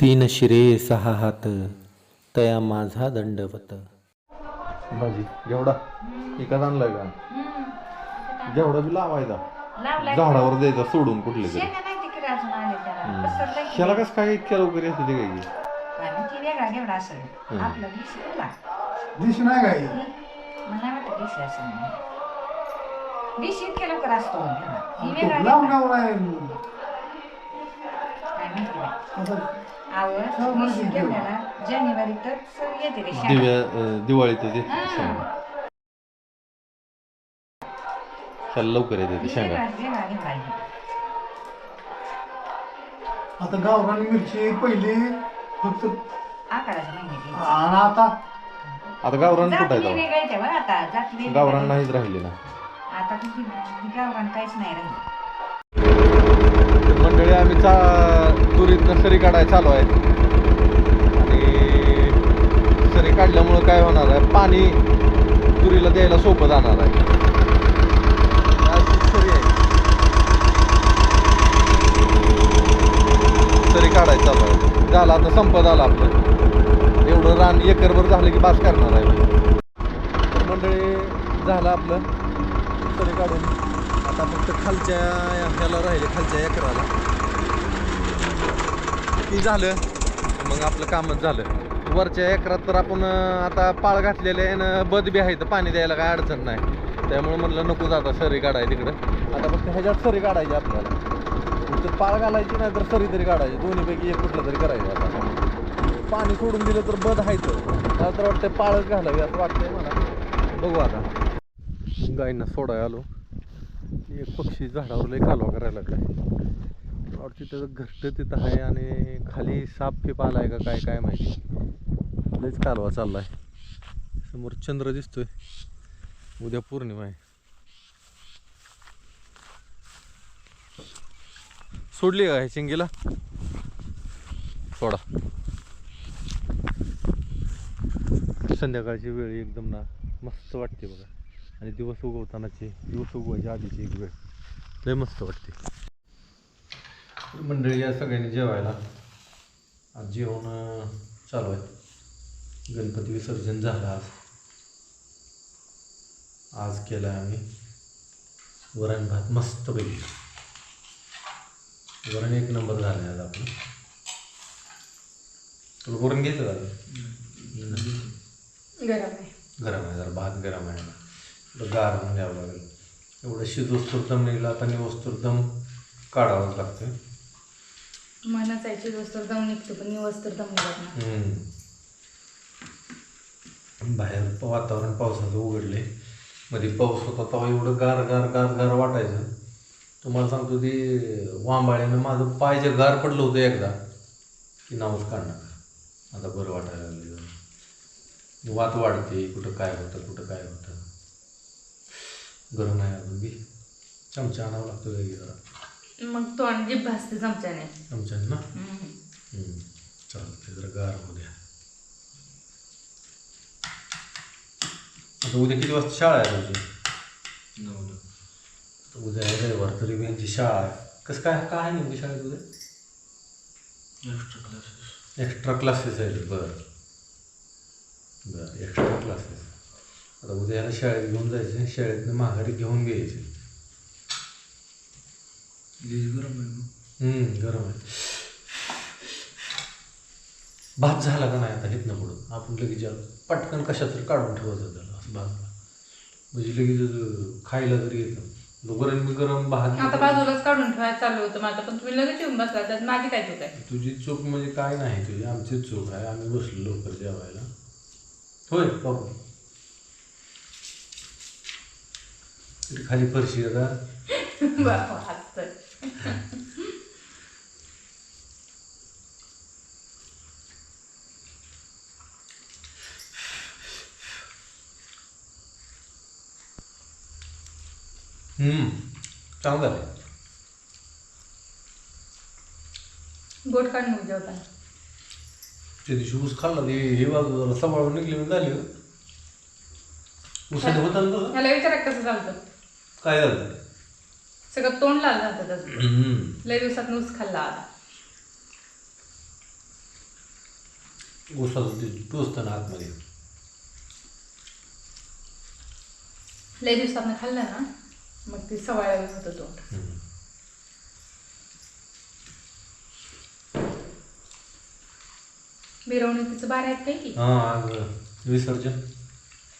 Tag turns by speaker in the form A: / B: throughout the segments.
A: तीन शिरे सहा हात तया माझा दंडवत.
B: भाजी जेवढा एकाच आणलाय का? जेवढा बी लावायचा. झाडावर द्यायचा सोडून कुठले तरी.
C: त्याला.
B: कसं काय इतक्या लवकर येते ते काय की?
C: काय दिशी
D: नाही काय
C: इतक्या लवकर असतो
D: लावून.
C: आवड
D: हो,
C: येते रे शाळा.
B: दिव्या अं, दिवाळीत ते
C: हा.
B: शेंगा त्याला लवकर येते ते
C: ही
B: शेंगा
C: आहे.
D: आता गावरान मिरची पहिली फक्त
C: आकाराच्या महिन्यात
D: आणि आता
B: आता गावरान
C: जाती
B: कुठायचा
C: वेगळ्या येते बरं आता जाती वेगळी
B: गावरान
C: आहे.
B: नाहीच राहिले ना
C: आता किती गावरान काहीच नाही राहिलं.
B: मंडळी आम्ही चा तुरीतनं सरी काढायला चालू आहे आणि सरी काढल्यामुळं काय होणार आहे? पाणी तुरीला द्यायला सोपं जाणार आहे. सरी आहे. सरी काढायचं चालू आहे. झालं आता संपत आला आपलं. एवढं रान एकरभर झालं की बास करणार आहे. मंडळी झालं आपलं. सरी काढून. आता फक्त खालच्या ह्याला राहिले खालच्या एकराला. की झालं. मग आपलं कामच झालं. वरच्या एकरात तर आपण आता पाळ घातलेले आहे ना बद बी आहे तर पाणी द्यायला काय अडचण नाही. त्यामुळे म्हणलं नको जाता सरी काढाय तिकडं. आता फक्त ह्याच्यात सरी काढायची आपल्याला. तर पाळ घालायची नाही तर सरी तरी काढायची. दोन्हीपैकी एक कुठलं तरी करायचं आता. पाणी सोडून दिलं तर बद हायचं मला तर वाटतं पाळच घालावी असं वाटतंय मला. बघू आता. गायींना सोडाय आलो. एक पक्षी झाडावर लय कालवा करायला लागला मला वाटतं त्याचं घट्ट तिथं आहे आणि खाली साप फिप आहे का काय काय माहिती. लयच कालवा चाललाय. समोर चंद्र दिसतोय. उद्या पौर्णिमा आहे. सोडली का हे चिंगीला सोडा. संध्याकाळची वेळ एकदम ना मस्त वाटते बघा. आणि दिवस उगवतानाची दिवस उगवायच्या आधीची एक वेळ. लय मस्त वाटते. मंडळी या सगळ्यांनी जेवायला. आज जेवण चालू आहे. गणपती विसर्जन झालं आज. आज केलं आम्ही वरण भात मस्तपैकी वरण एक नंबर झालं आज आपलं. तुला वरण घेतलं का?
C: गरम आहे.
B: गरम आहे जरा भात गरम आहे. गार होऊन द्यावं लागेल. एवढं शिजोस्तोर दम निघला आता निवस्तोर दम काढावाच लागतं
E: मनच आहे दोस्तर दम निघतो पण निवस तर दम निघत नाही
B: हम्म. बाहेर प- वातावरण पावसाचं उघडले मध्ये पाऊस होता तेव्हा एवढं गार गार गार गार वाटायचं. तुम्हाला सांगतो ते वांबाळ्यानं माझं पाय जे गार पडलं होतं एकदा की नावच काढणार आता बरं वाटायला लागलं. वात वाढते कुठं काय होतं कुठं काय होतं. गरम आहे अजून बी. चमचा आणावं लागतो वेगळी जरा.
E: मग तोंड जीभ भासते चमच्याने.
B: चमच्याने ना?
E: हम्म.
B: हम्म. चालतंय जरा गार होऊ द्या. आता उद्या किती वाजता शाळा आहे तुझी आता उद्या आहे रविवार तरी मी यांची शाळा आहे. कसं काय काय आहे नेमकी शाळेत उद्या? एक्स्ट्रा क्लासेस आहेत बरं. बरं एक्स्ट्रा क्लासेस आता उद्या याला शाळेत घेऊन जायचे शाळेतनं माघारी घेऊन घ्यायचे. हम्म, गरम आहे. भात झाला का नाही आता इथनं पुढं? आपण लगेच पटकन कशात तरी काढून ठेवायचं त्याला असं भातला. म्हणजे लगेच खायला तरी येतं. गरम गरम भात
E: आता बाजूलाच काढून ठेवायला चालू होतं माझं पण तुम्ही लगेच येऊन बसला त्यात माझी काय चूक आहे?
B: तुझी चूक म्हणजे काय नाही तुझी आमचीच चूक आहे. आम्ही बसलो लवकर जेवायला. होय बाबू. तरी खाली फरशी आहे का
E: बापा, हसतोय.
B: हम्म चांगलं झालं
E: बोट काढून नको जेवताना
B: त्या दिवशी ऊस खाल्ला ते हे बाजू जरा सांभाळून निघली झाली हो. उसाने होता ना तसं?
E: ह्याला विचारा कसं चालतं
B: काय झालं?
E: सगळं तोंड लाल जातं त्याचं.
B: हम्म.
E: लय दिवसात ऊस खाल्ला आता.
A: उसाचं ते टोचतं ना आतमध्ये.
E: लय दिवसात खाल्लं ना मग ती सवय होतो तो मिरवणुकीचं बार आहेत काही की?
A: हा आज विसर्जन.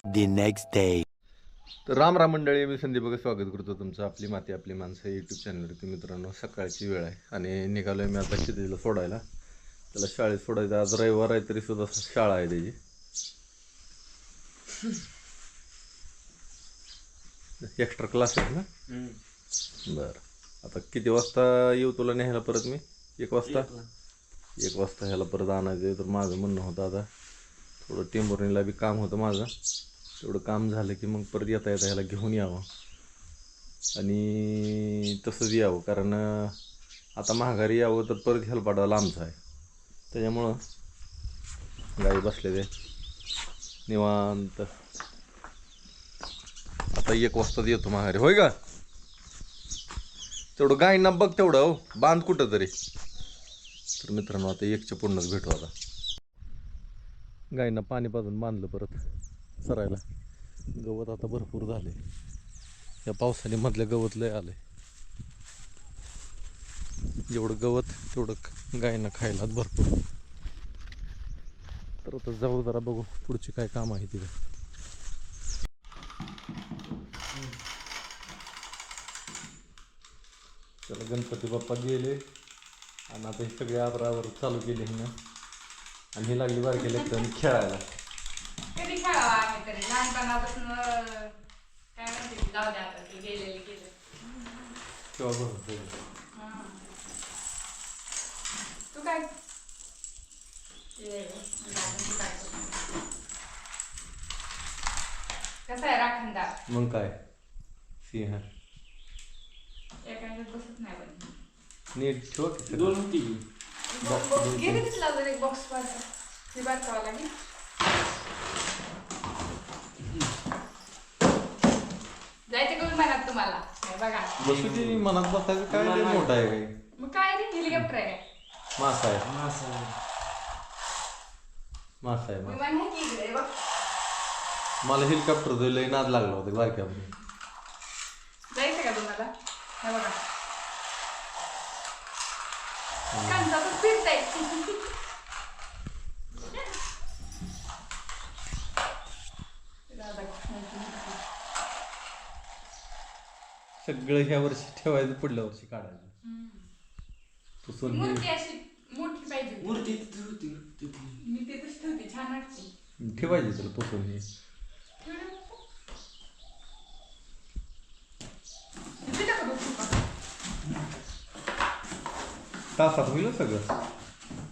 F: The next day.
B: तर राम राम मंडळी मी संदीप बघा स्वागत करतो तुमचं आपली माती आपली माणसं यूट्यूब चॅनलवरती मित्रांनो सकाळची वेळ आहे आणि निघालो आहे मी आता क्षितिजला सोडायला. त्याला शाळेत सोडायचं. आज रविवार आहे तरी सुद्धा शाळा आहे त्याची. एक्स्ट्रा क्लास आहेत ना? बरं. आता किती वाजता येऊ तुला न्यायला परत मी? एक वाजता? एक वाजता. ह्याला परत आणायचं आहे. तर माझं म्हणणं होतं आता. थोडं टेंबुर्णीला बी काम होतं माझं. तेवढं काम झालं की मग परत येता येता ह्याला घेऊन यावं. आणि तसंच यावं कारण आता माघारी यावं तर परत हेलपाटा लांबचा आहे. त्याच्यामुळं गाई बसले ते निवांत. आता एक वाजता येतो माघारी होय का? तेवढं गायींना बघ तेवढं हो. बांध कुठं तरी. तर मित्रांनो आता एकच्या पूर्णच भेटू आता. गायींना पाणी पाजून बांधलं परत. चरायला गवत आता भरपूर झाले. या पावसाने मधल्या गवत लय आले जेवढं गवत तेवढं गायींना खायला भरपूर. तर आता जाऊ जरा बघू पुढची काय काम आहे तिथे. त्याला गणपती बाप्पा गेले. आणि आता हे सगळे आवरावर चालू केले ना आणि हे लागली बारके लेकरांनी खेळायला
E: कधी खेळावा आम्ही तरी लहानपणापासून काय म्हणते जाऊ द्या आता ते गेलेले गेले
B: तेव्हा बघ
E: तू काय? ये, दादा, तू काय करतो? कसा आहे राखणदार?
B: मग काय? सिंह
E: एका बसत नाही पण.
B: नीट ठेवा की सगळं.
E: गेले दिसला जर एक बॉक्स पाहिजे ती बारकावा लागेल जायचं करून म्हणत तुम्हाला? हे बघा.
B: बसू मनात बसायचं काय लय मोठं आहे काय
E: मग काय रे? हेलिकॉप्टर आहे. काय?
B: मासा आहे. मासा आहे मासा.
E: विमान आहे की इकडे? बघ.
B: मला हेलिकॉप्टर लय नाद लागला होता बारक्या
E: जायचं का तुम्हाला? हे बघा. फिरताय.
B: सगळं ह्या वर्षी ठेवायचं पुढल्या वर्षी काढायचं. पुसून हे
E: मूर्ती अशी मोठी पाहिजे. मूर्ती मी तिथेच ठेवते छान वाटते.
B: ठेवायचे त्याला पुसून हे.
E: टाका बघू?
B: तासात होईल ना सगळं.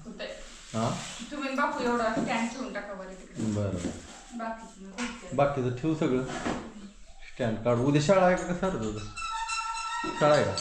E: होतंय.
B: हां?
E: तुम्ही आणि बापू एवढा स्टँड ठेवून टाका बरं तिकडे.
B: बरं.
E: बाकीचं मग घरचं.
B: बाकीचं ठेवू सगळं. स्टँड काढ. उद्या शाळा आहे का? कसं तुझं? शाळा आहे का